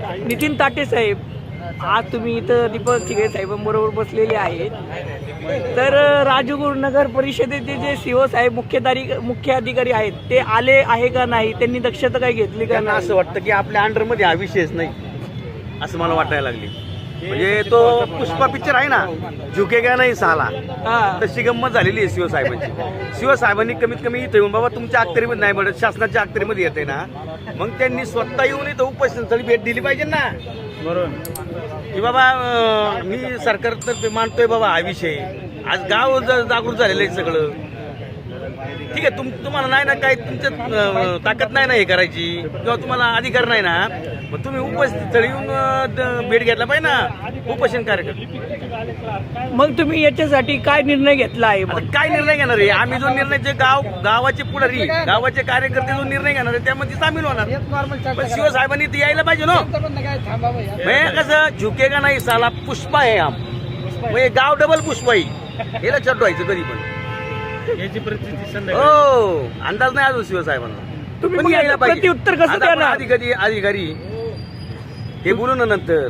नितीन ताटे साहेब आज तुम्ही इथं दीपक चिगळे साहेबांबरोबर बसलेले आहेत. तर राजगुरू नगर परिषदेचे जे सीओ साहेब मुख्यधारी मुख्य अधिकारी आहेत ते आले आहे का नाही? त्यांनी दक्षता काय घेतली का नाही? असं वाटतं की आपल्या अंडरमध्ये हा विषयच नाही असं मला वाटायला लागली. म्हणजे तो पुष्पा पिक्चर आहे ना झुकेगा नाही साला. हा. तशी गंमत झालेली आहे शिवसाहेबांची. शिवसाहेबांनी कमीत कमी इथं येऊन बाबा तुमच्या अखत्यारीमध्ये नाही म्हणत शासनाच्या अखत्यारीमध्ये येते ना. मग त्यांनी स्वतः येऊन इथं उपोषणस्थळी भेट दिली पाहिजे ना. की बाबा मी सरकार तर मानतोय बाबा हा विषय. आज गाव ज- जागृत झालेलं आहे सगळं. ठीक आहे तुम तुम्हाला नाही ना काही तुमच्यात अं, ताकद नाही ना हे करायची? किंवा तुम्हाला अधिकार नाही ना? मग तुम्ही उपस्थित येऊन भेट घेतला पाहिजे ना? उपोषण कार्यक्रम. मग तुम्ही याच्यासाठी काय निर्णय घेतला आहे काय निर्णय घेणार आहे? आम्ही जो निर्णय जे गाव गावाचे पुढारी गावाचे कार्यकर्ते जो निर्णय घेणार आहे त्यामध्ये सामील होणार. पण शिवसाहेबांनी ते यायला पाहिजे ना? म्हणजे कसं झुकेगा नाही साला पुष्पा आहे आम. म्हणजे गाव डबल पुष्पा आहे. हे लक्षात ठेवायचं कधी पण. याची परिस्थिती हो अंदाज नाही अजून शिवसाहेबांना तुम्ही पण मग यायला याचं पाहिजे. प्रत्युत्तर कसं आता आपण देणार? अधिकारी अधिकारी हे बोलू ना नंतर